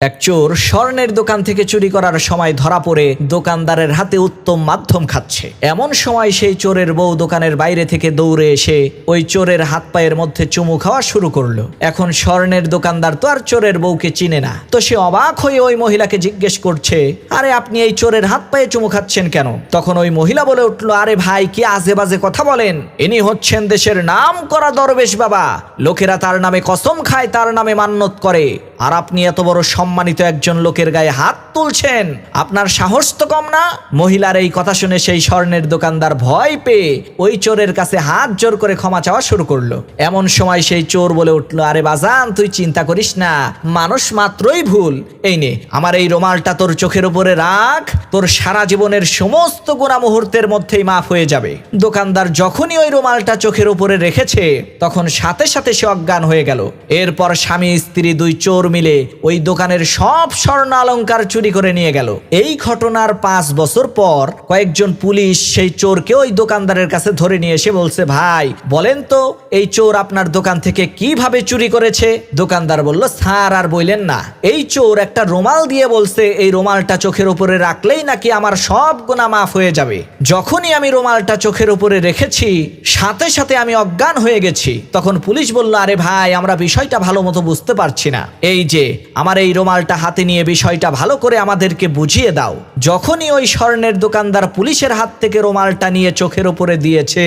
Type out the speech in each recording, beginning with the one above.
এক চোর স্বর্ণের দোকান থেকে চুরি করার সময় ধরা পড়ে দোকানদারের হাতে উত্তম মাধ্যম খাচ্ছে। এমন সময় সেই চোরের বউ দোকানের বাইরে থেকে দৌড়ে এসে ওই চোরের হাত পায়ের মধ্যে চুমু খাওয়া শুরু করল। এখন স্বর্ণের দোকানদার তো আর চোরের বউকে চিনে না। তো সে অবাক হয়ে ওই মহিলাকে জিজ্ঞেস করছে, আরে, আপনি এই চোরের হাত পায়ে চুমু খাচ্ছেন কেন? তখন ওই মহিলা বলে উঠল, আরে ভাই, কি আজে বাজে কথা বলেন? ইনি হচ্ছেন দেশের নাম করা দরবেশ বাবা। লোকেরা তার নামে কসম খায়, তার নামে মান্যত করে। আর আপনি এত বড় সম্মানিত একজন লোকের গায়ে হাত তুলছেন। আপনার সাহস তো কম না? মহিলার এই কথা শুনে সেই স্বর্ণের দোকানদার ভয় পেয়ে ওই চোরের কাছে হাত জোর করে ক্ষমা চাওয়া শুরু করল। এমন সময় সেই চোর বলে উঠল, আরে বাজান, তুই চিন্তা করিস না, মানুষ মাত্রই ভুল। এই নে, আমার এই রোমালটা তোর চোখের উপরে রাখ, তোর সারা জীবনের সমস্ত গোনা মুহূর্তের মধ্যেই মাফ হয়ে যাবে। দোকানদার যখনই ওই রুমালটা চোখের উপরে রেখেছে, তখন সাথে সাথে সে অজ্ঞান হয়ে গেল। এরপর স্বামী, স্ত্রী দুই চোর মিলে ওই দোকানের সব স্বর্ণ অলংকার চুরি করে নিয়ে গেল। এই ঘটনার পাঁচ বছর পর কয়েকজন পুলিশ সেই চোরকে ওই দোকানদারের কাছে ধরে নিয়ে এসে বলছে, ভাই, বলেন তো, এই চোর আপনার দোকান থেকে কীভাবে চুরি করেছে? দোকানদার বলল, স্যার, আর বললেন না। এই চোর একটা রুমাল দিয়ে বলছে, এই রুমালটা চোখের উপরে রাখলেই নাকি আমার সব গোনা মাফ হয়ে যাবে। যখনই আমি রুমালটা চোখের উপরে রেখেছি, সাথে সাথে আমি অজ্ঞান হয়ে গেছি। তখন পুলিশ বলল, আরে ভাই, আমরা বিষয়টা ভালো মতো বুঝতে পারছি না। এই যে, আমার এই রুমালটা হাতে নিয়ে বিষয়টা ভালো করে আমাদেরকে বুঝিয়ে দাও। যখনই ওই স্বর্ণের দোকানদার পুলিশের হাত থেকে রুমালটা নিয়ে চোখের ওপরে দিয়েছে,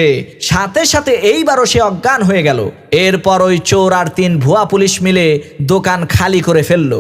সাথে সাথে এইবারও সে অজ্ঞান হয়ে গেল। এরপর ওই চোর আর তিন ভুয়া পুলিশ মিলে দোকান খালি করে ফেলল।